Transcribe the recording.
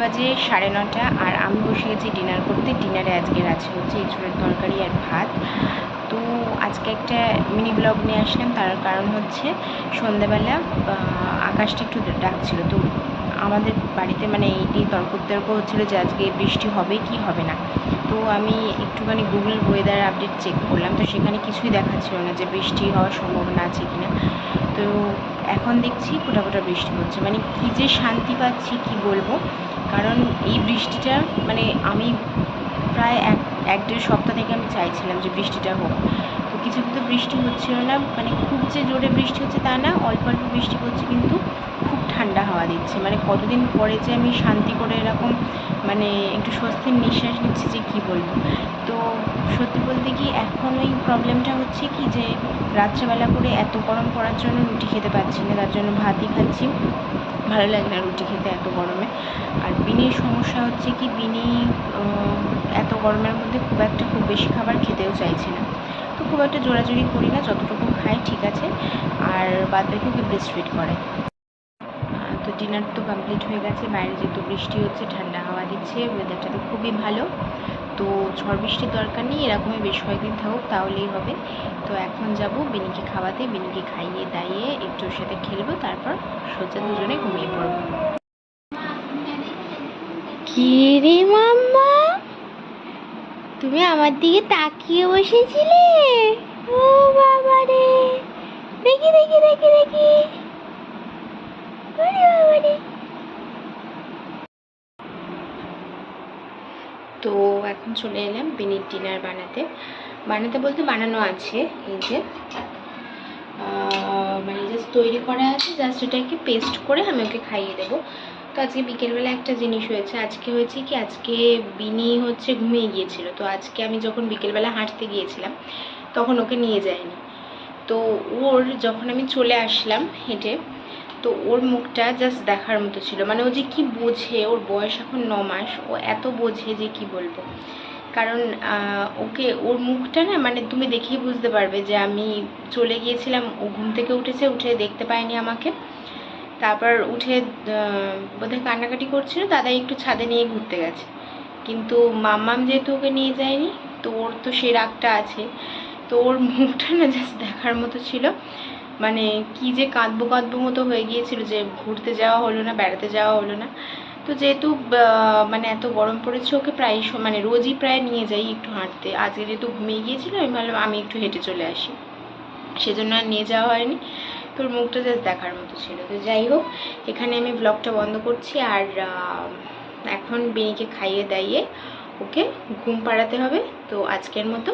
বাজে সাড়ে নটা আর আমি বসে গেছি ডিনার করতে। ডিনারে আজকের আছে হচ্ছে এঁচুড়ের তরকারি আর ভাত। তো আজকে একটা মিনি ব্লগ নিয়ে আসলাম, তার কারণ হচ্ছে সন্ধ্যাবেলা আকাশটা একটু ডাকছিল তো আমাদের বাড়িতে মানে এইটি তর্ক বিতর্ক হচ্ছিল যে আজকে বৃষ্টি হবে কি হবে না। তো আমি একটুখানি গুগল ওয়েদার আপডেট চেক করলাম। তো সেখানে কিছুই দেখাচ্ছিল না যে বৃষ্টি হওয়ার সম্ভাবনা আছে কি না তো এখন দেখছি ফোটা ফোটা বৃষ্টি হচ্ছে। মানে কী যে শান্তি পাচ্ছি, কি বলব? কারণ এই বৃষ্টিটা মানে আমি প্রায় এক এক দেড় সপ্তাহ থেকে আমি চাইছিলাম যে বৃষ্টিটা হোক। তো কিছু তো বৃষ্টি হচ্ছিল না মানে খুব যে জোরে বৃষ্টি হচ্ছে তা না, অল্প অল্প বৃষ্টি হচ্ছে কিন্তু খুব ঠান্ডা হাওয়া দিচ্ছে। মানে কতদিন পরে যে আমি শান্তি করে এরকম মানে একটু স্বস্তির নিঃশ্বাস নিচ্ছি যে কী বলব? তো সত্যি বলতে কি এখন ওই প্রবলেমটা হচ্ছে কি যে রাত্রেবেলা করে এত গরম পড়ার জন্য রুটি খেতে পারছি না, তার জন্য ভাতই খাচ্ছি। ভালো লাগে না রুটি খেতে এত গরমে। আর বিনির সমস্যা হচ্ছে কি, বিনি এত গরমের মধ্যে খুব একটা খুব বেশি খাবার খেতেও চাইছে না। তো খুব একটা জোরাজুরি করি না, যতটুকু খাই ঠিক আছে। আর বাদ বাকি ওকে ব্রেস্ট ফিড করে। তো ডিনার তো কমপ্লিট হয়ে গেছে, বাইরে যেহেতু বৃষ্টি হচ্ছে, ঠান্ডা হাওয়া দিচ্ছে ওয়েদারটা তো খুবই ভালো। তো ঝড় বৃষ্টির দরকার নেই, এরকমই বেশ কয়েকদিন থাকুক, তাহলেই হবে। তো এখন যাব বিনিকে খাওয়াতে। বিনিকে খাইয়ে দাইয়ে একটু সাথে খেলব, তারপর সোজা দুজনে ঘুমিয়ে পড়ব। কি রে মাম্মা? তুমি আমার দিকে তাকিয়ে বসেছিলে? ও বাবা রে। দেখি দেখি দেখি দেখি। বাবা রে। তো এখন চলে এলাম বিনির ডিনার বানাতে। বানাতে বলতে বানানো আছে, এই যে। মানে জাস্ট তৈরি করা আছে জাস্ট এটাকে পেস্ট করে আমি ওকে খাইয়ে দেবো। তো আজকে বিকেলবেলা একটা জিনিস হয়েছে, আজকে হয়েছে কি, আজকে বিনি হচ্ছে ঘুমিয়ে গিয়েছিল। তো আজকে আমি যখন বিকেলবেলা হাঁটতে গিয়েছিলাম, তখন ওকে নিয়ে যায়নি তো ওর যখন আমি চলে আসলাম হেঁটে তো ওর মুখটা জাস্ট দেখার মতো ছিল। মানে ও যে কি বোঝে, ওর বয়স এখন ন মাস, ও এত বোঝে যে কি বলব। কারণ ওকে ওর মুখটা না মানে তুমি দেখেই বুঝতে পারবে যে আমি চলে গিয়েছিলাম, ও ঘুম থেকে উঠেছে, উঠে দেখতে পায়নি আমাকে। তারপর উঠে বোধহয় কান্নাকাটি করছিল দাদা একটু ছাদে নিয়ে ঘুরতে গেছে। কিন্তু মাম্মাম যেহেতু ওকে নিয়ে যায়নি, তো ওর তো সেই রাগটা আছে। তো ওর মুখটা না জাস্ট দেখার মতো ছিল। মানে কি যে কাঁদবো কাঁদবো মতো হয়ে গিয়েছিল যে ঘুরতে যাওয়া হলো না, বেড়াতে যাওয়া হলো না। তো যেহেতু মানে এত গরম পড়েছে, ওকে প্রায় মানে রোজই প্রায় নিয়ে যাই একটু হাঁটতে। আজকে যেহেতু ঘুমিয়ে গিয়েছিল, আমি ভাবলাম আমি একটু হেঁটে চলে আসি। সেজন্য আর নিয়ে যাওয়া হয়নি। তোর মুখটা জাস্ট দেখার মতো ছিল। তো যাই হোক, এখানে আমি ব্লগটা বন্ধ করছি আর এখন বেনিকে খাইয়ে দাইয়ে ওকে ঘুম পাড়াতে হবে। তো আজকের মতো